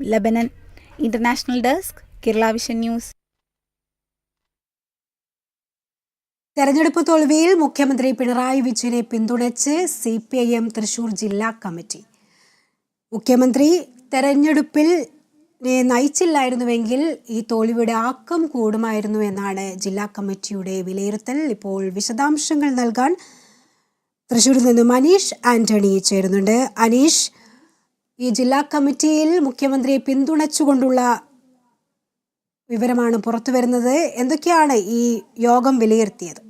Lebanon international desk Kerala Vision news തെരഞ്ഞെടുപ്പ് തോൽവിയിൽ മുഖ്യമന്ത്രി പിണറായി വിജയനെ പിന്തുണച്ച് C P I M Thrissur ജില്ലാ കമ്മിറ്റി. മുഖ്യമന്ത്രി തെരഞ്ഞെടുപ്പിൽ നയിച്ചില്ലായിരുന്നുവെങ്കിൽ ഈ തോൽവിയുടെ ആക്കം കൂടുമായിരുന്നു എന്നാണ് ജില്ലാ കമ്മിറ്റിയുടെ വിലയിരുത്തൽ. ഇപ്പോൾ വിശദാംശങ്ങൾ നൽകാൻ തൃശ്ശൂരിൽ നിന്നും അനീഷ് ആന്റണി ചേരുന്നുണ്ട്. അനീഷ് ഈ ജില്ലാ കമ്മിറ്റിയിൽ മുഖ്യമന്ത്രിയെ പിന്തുണച്ചുകൊണ്ടുള്ള വിവരമാണ് പുറത്തു വരുന്നത്. എന്തൊക്കെയാണ് ഈ യോഗം വിലയിരുത്തിയത്?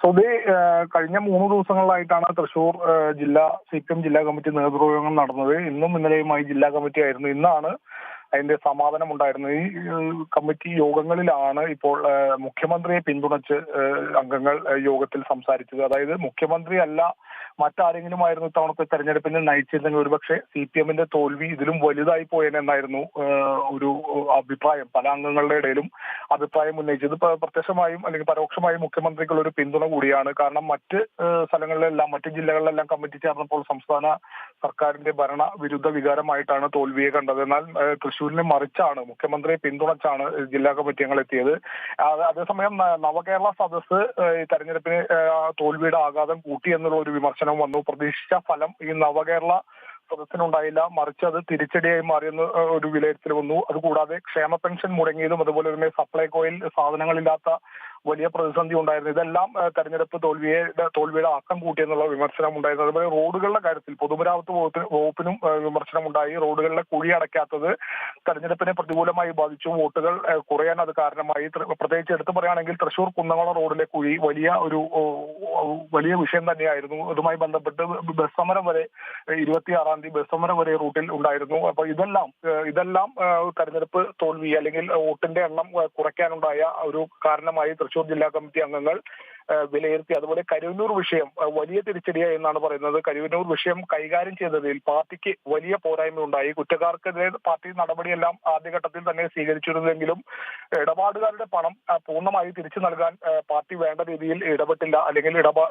സ്വദേ കഴിഞ്ഞ മൂന്ന് ദിവസങ്ങളിലായിട്ടാണ് തൃശൂർ ജില്ലാ സി പി എം ജില്ലാ കമ്മിറ്റി നേതൃയോഗം നടന്നത്. ഇന്നും ഇന്നലെയുമായി ജില്ലാ കമ്മിറ്റി ആയിരുന്നു. ഇന്നാണ് അതിന്റെ സമാപനം ഉണ്ടായിരുന്നത്. ഈ കമ്മിറ്റി യോഗങ്ങളിലാണ് ഇപ്പോൾ മുഖ്യമന്ത്രിയെ പിന്തുണച്ച് അംഗങ്ങൾ യോഗത്തിൽ സംസാരിച്ചത്. അതായത് മുഖ്യമന്ത്രി അല്ല മറ്റാരെങ്കിലും ആയിരുന്നു ഇത്തവണത്തെ തെരഞ്ഞെടുപ്പിനെ നയിച്ചിരുന്നെങ്കിൽ ഒരുപക്ഷെ സി പി എമ്മിന്റെ തോൽവി ഇതിലും വലുതായി പോയെന്നായിരുന്നു ഒരു അഭിപ്രായം. പല അംഗങ്ങളുടെ ഇടയിലും അഭിപ്രായം ഉന്നയിച്ചത്. പ്രത്യക്ഷമായും അല്ലെങ്കിൽ പരോക്ഷമായും മുഖ്യമന്ത്രിക്കുള്ള ഒരു പിന്തുണ കൂടിയാണ്. കാരണം മറ്റ് സ്ഥലങ്ങളിലെല്ലാം മറ്റ് ജില്ലകളിലെല്ലാം കമ്മിറ്റി ചേർന്നപ്പോൾ സംസ്ഥാന സർക്കാരിന്റെ ഭരണ വിരുദ്ധ വികാരമായിട്ടാണ് തോൽവിയെ കണ്ടത്. എന്നാൽ തൃശ്ശൂരിനെ മറിച്ചാണ് മുഖ്യമന്ത്രിയെ പിന്തുണച്ചാണ് ജില്ലാ കമ്മിറ്റി അംഗങ്ങൾ എത്തിയത് അതേസമയം നവകേരള ഈ തെരഞ്ഞെടുപ്പിന് തോൽവിയുടെ ആഘാതം കൂട്ടി എന്നുള്ള ഒരു വിമർശനം വന്നു. പ്രതീക്ഷിച്ച ഫലം ഈ നവകേരള സദസ്സിനുണ്ടായില്ല മറിച്ച് അത് തിരിച്ചടിയായി മാറിയെന്ന് ഒരു വിലയിരുത്തൽ വന്നു. അതുകൂടാതെ ക്ഷേമ പെൻഷൻ മുടങ്ങിയതും അതുപോലെ തന്നെ സപ്ലൈകോയിൽ സാധനങ്ങളില്ലാത്ത വലിയ പ്രതിസന്ധി ഉണ്ടായിരുന്നു. ഇതെല്ലാം തെരഞ്ഞെടുപ്പ് തോൽവിയുടെ തോൽവിയുടെ ആക്കം കൂട്ടിയെന്നുള്ള വിമർശനം ഉണ്ടായിരുന്നു. അതുപോലെ റോഡുകളുടെ കാര്യത്തിൽ പൊതുമരാമത്ത് വകുപ്പിന് വിമർശനം ഉണ്ടായി റോഡുകളിലെ കുഴി അടയ്ക്കാത്തത് തെരഞ്ഞെടുപ്പിനെ പ്രതികൂലമായി ബാധിച്ചു. വോട്ടുകൾ കുറയാൻ അത് കാരണമായി. പ്രത്യേകിച്ച് എടുത്തു പറയുകയാണെങ്കിൽ തൃശൂർ കുന്നംകുളം റോഡിലെ കുഴി വലിയ ഒരു വലിയ വിഷയം തന്നെയായിരുന്നു. അതുമായി ബന്ധപ്പെട്ട് ബസ് സമരം വരെ ഇരുപത്തിയാറാം തീയതി ബസ് സമരം വരെ റൂട്ടിൽ ഉണ്ടായിരുന്നു. അപ്പൊ ഇതെല്ലാം ഇതെല്ലാം തെരഞ്ഞെടുപ്പ് തോൽവി അല്ലെങ്കിൽ വോട്ടിന്റെ എണ്ണം കുറയ്ക്കാനുണ്ടായ ഒരു കാരണമായി തൃശൂർ ജില്ലാ കമ്മിറ്റി അംഗങ്ങൾ വിലയിരുത്തി. അതുപോലെ കരുവന്നൂർ വിഷയം വലിയ തിരിച്ചടിയായി എന്നാണ് പറയുന്നത്. കരുവന്നൂർ വിഷയം കൈകാര്യം ചെയ്തതിൽ പാർട്ടിക്ക് വലിയ പോരായ്മ ഉണ്ടായി കുറ്റക്കാർക്കെതിരെ പാർട്ടി നടപടിയെല്ലാം ആദ്യഘട്ടത്തിൽ തന്നെ സ്വീകരിച്ചിരുന്നെങ്കിലും ഇടപാടുകാരുടെ പണം പൂർണമായി തിരിച്ചു നൽകാൻ പാർട്ടി വേണ്ട രീതിയിൽ ഇടപെട്ടില്ല. അല്ലെങ്കിൽ ഇടപാ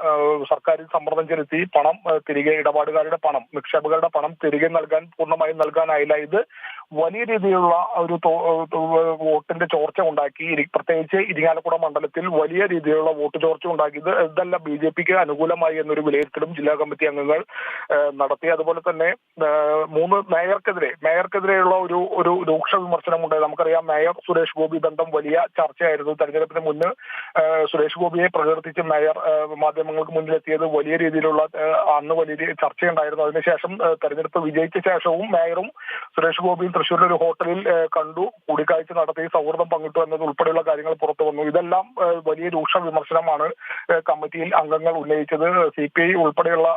സർക്കാരിൽ സമ്മർദ്ദം ചെലുത്തി പണം തിരികെ ഇടപാടുകാരുടെ പണം നിക്ഷേപകരുടെ പണം തിരികെ നൽകാൻ പൂർണമായും നൽകാനായില്ല. ഇത് വലിയ രീതിയിലുള്ള ഒരു വോട്ടിന്റെ ചോർച്ച ഉണ്ടാക്കി. പ്രത്യേകിച്ച് ഇരിങ്ങാലക്കുട മണ്ഡലത്തിൽ വലിയ രീതിയിലുള്ള വോട്ട് ചോർച്ച ഉണ്ടാക്കിയത് ഇതല്ല ബി ജെ പിക്ക് അനുകൂലമായി എന്നൊരു വിലയിരുത്തലും ജില്ലാ കമ്മിറ്റി അംഗങ്ങൾ നടത്തി. അതുപോലെ തന്നെ മൂന്ന് മേയർക്കെതിരെ മേയർക്കെതിരെയുള്ള ഒരു ഒരു രൂക്ഷ വിമർശനം ഉണ്ടായി. നമുക്കറിയാം മേയർ സുരേഷ് ഗോപി ബന്ധം വലിയ ചർച്ചയായിരുന്നു. തെരഞ്ഞെടുപ്പിന് മുന്ന് സുരേഷ് ഗോപിയെ പ്രകീർത്തിച്ച് മേയർ മാധ്യമങ്ങൾക്ക് മുന്നിലെത്തിയത് വലിയ രീതിയിലുള്ള അന്ന് വലിയ ചർച്ചയുണ്ടായിരുന്നു. അതിനുശേഷം തെരഞ്ഞെടുപ്പ് വിജയിച്ച ശേഷവും മേയറും സുരേഷ് ഗോപിയും തൃശ്ശൂരിലെ ഒരു ഹോട്ടലിൽ കണ്ടു. കൂടിക്കാഴ്ച നടത്തി സൗഹൃദം പങ്കിട്ടു എന്നത് ഉൾപ്പെടെയുള്ള കാര്യങ്ങൾ പുറത്തു വന്നു. ഇതെല്ലാം വലിയ രൂക്ഷ വിമർശനമാണ് കമ്മിറ്റിയിൽ അംഗങ്ങൾ ഉന്നയിച്ചത്. സി പി ഐ ഉൾപ്പെടെയുള്ള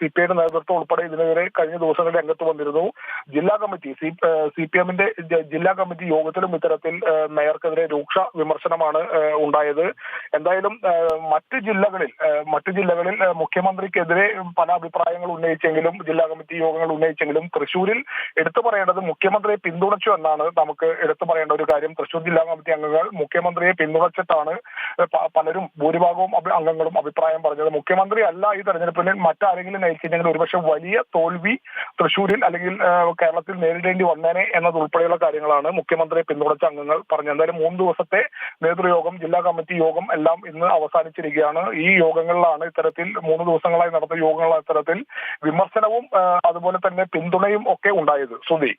സി പി ഐയുടെ നേതൃത്വം ഉൾപ്പെടെ ഇതിനെതിരെ കഴിഞ്ഞ ദിവസങ്ങളിൽ രംഗത്ത് വന്നിരുന്നു. ജില്ലാ കമ്മിറ്റി സി പി എമ്മിന്റെ ജില്ലാ കമ്മിറ്റി യോഗത്തിലും ഇത്തരത്തിൽ മേയർക്കെതിരെ രൂക്ഷ വിമർശനമാണ് ഉണ്ടായത്. എന്തായാലും മറ്റ് ജില്ലകളിൽ മറ്റു ജില്ലകളിൽ മുഖ്യമന്ത്രിക്കെതിരെ പല അഭിപ്രായങ്ങൾ ഉന്നയിച്ചെങ്കിലും ജില്ലാ കമ്മിറ്റി യോഗങ്ങൾ ഉന്നയിച്ചെങ്കിലും തൃശൂരിൽ എടുത്തു പറയേണ്ടത് മുഖ്യമന്ത്രിയെ പിന്തുണച്ചു എന്നാണ് നമുക്ക് എടുത്തു പറയേണ്ട ഒരു കാര്യം. തൃശൂർ ജില്ലാ കമ്മിറ്റി അംഗങ്ങൾ മുഖ്യമന്ത്രിയെ പിന്തുണച്ചിട്ടാണ് പ- പലരും ഭൂരിഭാഗവും അംഗങ്ങളും അഭിപ്രായം പറഞ്ഞത്. മുഖ്യമന്ത്രി അല്ല ഈ തെരഞ്ഞെടുപ്പിന് മറ്റാരെങ്കിലും നയിച്ചില്ലെങ്കിൽ ഒരുപക്ഷെ വലിയ തോൽവി തൃശൂരിൽ അല്ലെങ്കിൽ കേരളത്തിൽ നേരിടേണ്ടി വന്നേനെ എന്നതുൾപ്പെടെയുള്ള കാര്യങ്ങളാണ് മുഖ്യമന്ത്രിയെ പിന്തുണച്ച അംഗങ്ങൾ പറഞ്ഞത്. എന്തായാലും മൂന്ന് ദിവസത്തെ നേതൃയോഗം ജില്ലാ കമ്മിറ്റി യോഗം എല്ലാം ഇന്ന് അവസാനിച്ചിരിക്കുകയാണ്. ഈ യോഗങ്ങളിലാണ് ഇത്തരത്തിൽ മൂന്ന് ദിവസങ്ങളായി നടന്ന യോഗങ്ങളാണ് ഇത്തരത്തിൽ വിമർശനവും അതുപോലെ തന്നെ പിന്തുണയും ഒക്കെ ഉണ്ടായത്. ശ്രുതി.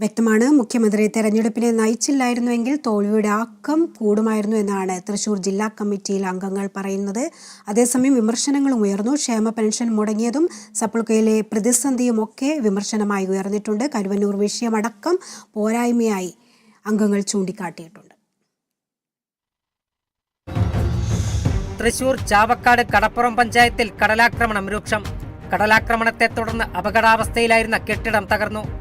വ്യക്തമാണ്. മുഖ്യമന്ത്രി തെരഞ്ഞെടുപ്പിനെ നയിച്ചില്ലായിരുന്നുവെങ്കിൽ തോൽവിയുടെ ആക്കം കൂടുമായിരുന്നു എന്നാണ് തൃശൂർ ജില്ലാ കമ്മിറ്റിയിൽ അംഗങ്ങൾ പറയുന്നത്. അതേസമയം വിമർശനങ്ങളും ഉയർന്നു. ക്ഷേമ പെൻഷൻ മുടങ്ങിയതും സപ്ലക്കയിലെ പ്രതിസന്ധിയും ഒക്കെ വിമർശനമായി ഉയർന്നിട്ടുണ്ട്. കരുവന്നൂർ വിഷയമടക്കം പോരായ്മയായി അംഗങ്ങൾ ചൂണ്ടിക്കാട്ടിയിട്ടുണ്ട്. തൃശൂർ ചാവക്കാട് കടപ്പുറം പഞ്ചായത്തിൽ കടലാക്രമണം രൂക്ഷം. കടലാക്രമണത്തെ തുടർന്ന് അപകടാവസ്ഥയിലായിരുന്ന കെട്ടിടം തകർന്നു.